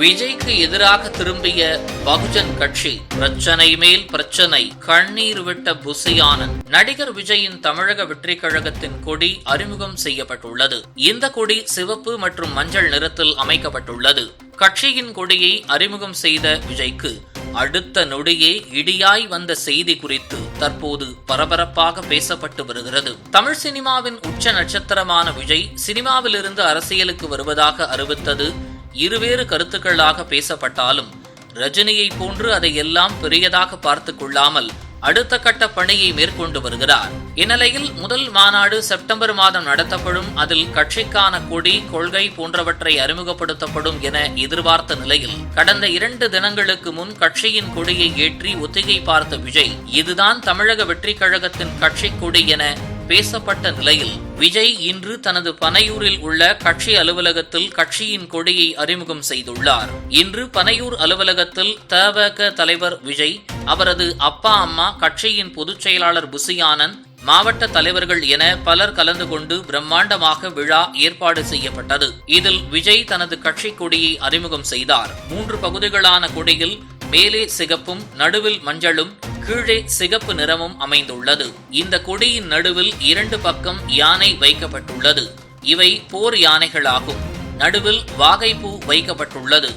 விஜய்க்கு எதிராக திரும்பிய பகுஜன் கட்சி பிரச்சனை மேல் பிரச்சனை கண்ணீர் விட்ட புசியானன். நடிகர் விஜயின் தமிழக வெற்றி கழகத்தின் கொடி அறிமுகம் செய்யப்பட்டுள்ளது. இந்த கொடி சிவப்பு மற்றும் மஞ்சள் நிறத்தில் அமைக்கப்பட்டுள்ளது. கட்சியின் கொடியை அறிமுகம் செய்த விஜய்க்கு அடுத்த நொடியே இடியாய் வந்த செய்தி குறித்து தற்போது பரபரப்பாக பேசப்பட்டு வருகிறது. தமிழ் சினிமாவின் உச்ச நட்சத்திரமான விஜய் சினிமாவிலிருந்து அரசியலுக்கு வருவதாக அறிவித்தது இருவேறு கருத்துக்களாக பேசப்பட்டாலும் ரஜினியை போன்று அதை எல்லாம் பெரியதாக பார்த்து கொள்ளாமல் அடுத்த கட்ட பணியை மேற்கொண்டு வருகிறார். இந்நிலையில் முதல் மாநாடு செப்டம்பர் மாதம் நடத்தப்படும் அதில் கட்சிக்கான கொடி கொள்கை போன்றவற்றை அறிமுகப்படுத்தப்படும் என எதிர்பார்த்த நிலையில் கடந்த இரண்டு தினங்களுக்கு முன் கட்சியின் கொடியை ஏற்றி ஒத்திகை பார்த்த விஜய் இதுதான் தமிழக வெற்றி கழகத்தின் கட்சி கொடி என பேசப்பட்ட நிலையில் விஜய் இன்று தனது பனையூரில் உள்ள கட்சி அலுவலகத்தில் கட்சியின் கொடியை அறிமுகம் செய்துள்ளார். இன்று பனையூர் அலுவலகத்தில் தவக தலைவர் விஜய் அவரது அப்பா அம்மா கட்சியின் பொதுச் செயலாளர் புசியானந்த் மாவட்ட தலைவர்கள் என பலர் கலந்து கொண்டு பிரம்மாண்டமாக விழா ஏற்பாடு செய்யப்பட்டது. இதில் விஜய் தனது கட்சி கொடியை அறிமுகம் செய்தார். மூன்று பகுதிகளான கொடியில் மேலே சிகப்பும் நடுவில் மஞ்சளும் கீழே சிகப்பு நிறமும் அமைந்துள்ளது. இந்த கொடியின் நடுவில் இரண்டு பக்கம் யானை வைக்கப்பட்டுள்ளது. இவை போர் யானைகளாகும். நடுவில் வாகைப்பூ வைக்கப்பட்டுள்ளது.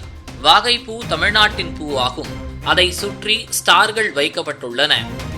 வாகைப்பூ தமிழ்நாட்டின் பூ ஆகும். அதை சுற்றி ஸ்டார்கள் வைக்கப்பட்டுள்ளன.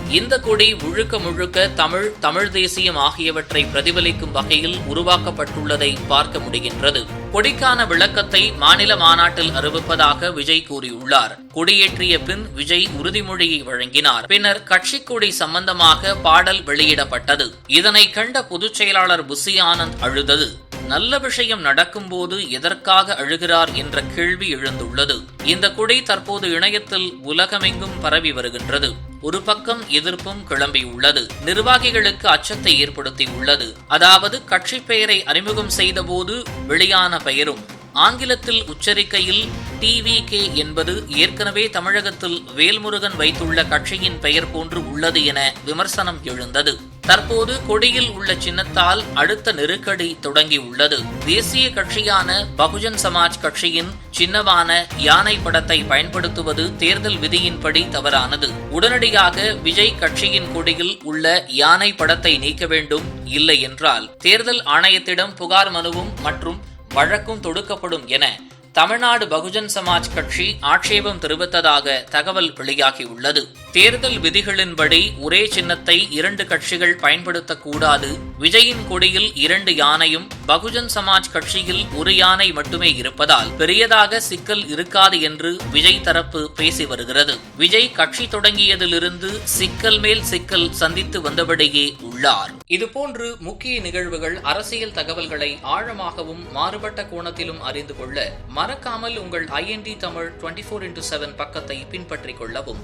இந்த கொடி முழுக்க முழுக்க தமிழ் தமிழ் தேசியம் ஆகியவற்றை பிரதிபலிக்கும் வகையில் உருவாக்கப்பட்டுள்ளதை பார்க்க முடிகின்றது. கொடிக்கான விளக்கத்தை மாநில மாநாட்டில் அறிவிப்பதாக விஜய் கூறியுள்ளார். கொடியேற்றிய பின் விஜய் உறுதிமொழியை வழங்கினார். பின்னர் கட்சி கொடி சம்பந்தமாக பாடல் வெளியிடப்பட்டது. இதனை கண்ட பொதுச் செயலாளர் புசி ஆனந்த் அழுதது. நல்ல விஷயம் நடக்கும்போது எதற்காக அழுகிறார் என்ற கேள்வி எழுந்துள்ளது. இந்த குடை தற்போது இணையத்தில் உலகமெங்கும் பரவி வருகின்றது. ஒரு பக்கம் எதிர்ப்பும் கிளம்பியுள்ளது. நிர்வாகிகளுக்கு அச்சத்தை ஏற்படுத்தியுள்ளது. அதாவது கட்சி பெயரை அறிமுகம் செய்தபோது வெளியான பெயரும் ஆங்கிலத்தில் உச்சரிக்கையில் டிவிகே என்பது ஏற்கனவே தமிழகத்தில் வேல்முருகன் வைத்துள்ள கட்சியின் பெயர் போன்று உள்ளது என விமர்சனம் எழுந்தது. தற்போது கொடியில் உள்ள சின்னத்தால் அடுத்த நெருக்கடி தொடங்கியுள்ளது தேசிய கட்சியான பகுஜன் சமாஜ் கட்சியின் சின்னவான யானை படத்தை பயன்படுத்துவது தேர்தல் விதியின்படி தவறானது. உடனடியாக விஜய் கட்சியின் கொடியில் உள்ள யானை படத்தை நீக்க வேண்டும் இல்லை என்றால் தேர்தல் ஆணையத்திடம் புகார் மனுவும் மற்றும் வழக்கும் தொடுக்கப்படும் என தமிழ்நாடு பகுஜன் சமாஜ் கட்சி ஆட்சேபம் தெரிவித்ததாக தகவல் வெளியாகியுள்ளது தேர்தல் விதிகளின்படி ஒரே சின்னத்தை இரண்டு கட்சிகள் பயன்படுத்தக்கூடாது. விஜயின் கொடியில் இரண்டு யானையும் பகுஜன் சமாஜ் கட்சியில் ஒரு யானை மட்டுமே இருப்பதால் பெரியதாக சிக்கல் இருக்காது என்று விஜய் தரப்பு பேசி வருகிறது. விஜய் கட்சி தொடங்கியதிலிருந்து சிக்கல் மேல் சிக்கல் சந்தித்து வந்தபடியே உள்ளார். இதுபோன்று முக்கிய நிகழ்வுகள் அரசியல் தகவல்களை ஆழமாகவும் மாறுபட்ட கோணத்திலும் அறிந்து கொள்ள மறக்காமல் உங்கள் IND Tamil twenty four into seven பக்கத்தை பின்பற்றிக் கொள்ளவும்.